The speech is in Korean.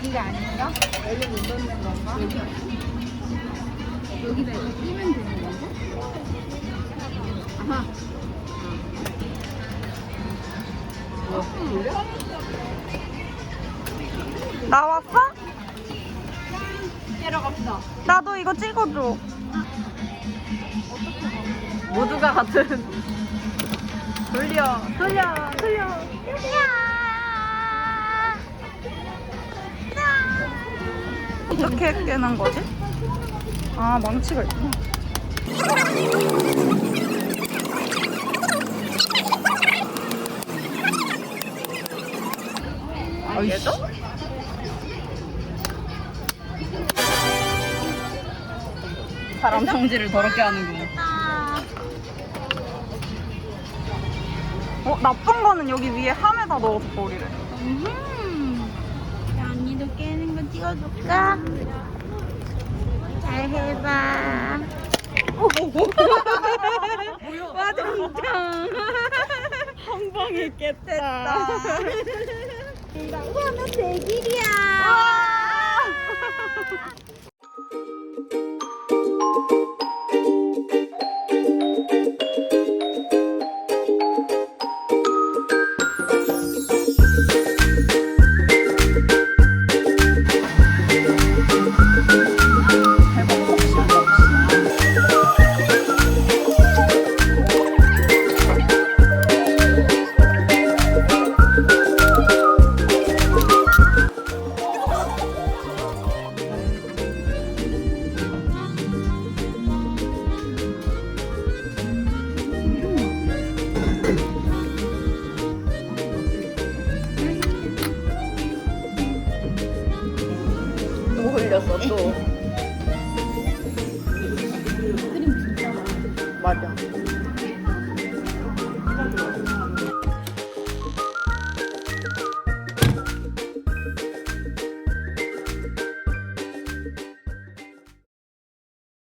여기가 아닌가? 여기 못 넣는 건가? 여기다 이렇게 끼면 되는 건가? 아하. 나왔어? 깨러 갑시다. 나도 이거 찍어줘. 모두가 같은. 돌려, 돌려, 돌려. 어떻게 깨는 거지? 아, 망치가 있구나. 아, 얘도? 사람 성질을 더럽게 하는구나. 어, 나쁜 거는 여기 위에 함에다 넣어서 버리래. 찍어줄까? 잘 해봐. 맞아, 진짜. 한 방에 깼다. 이거는 대길이야. 틀렸어 또. 맞아.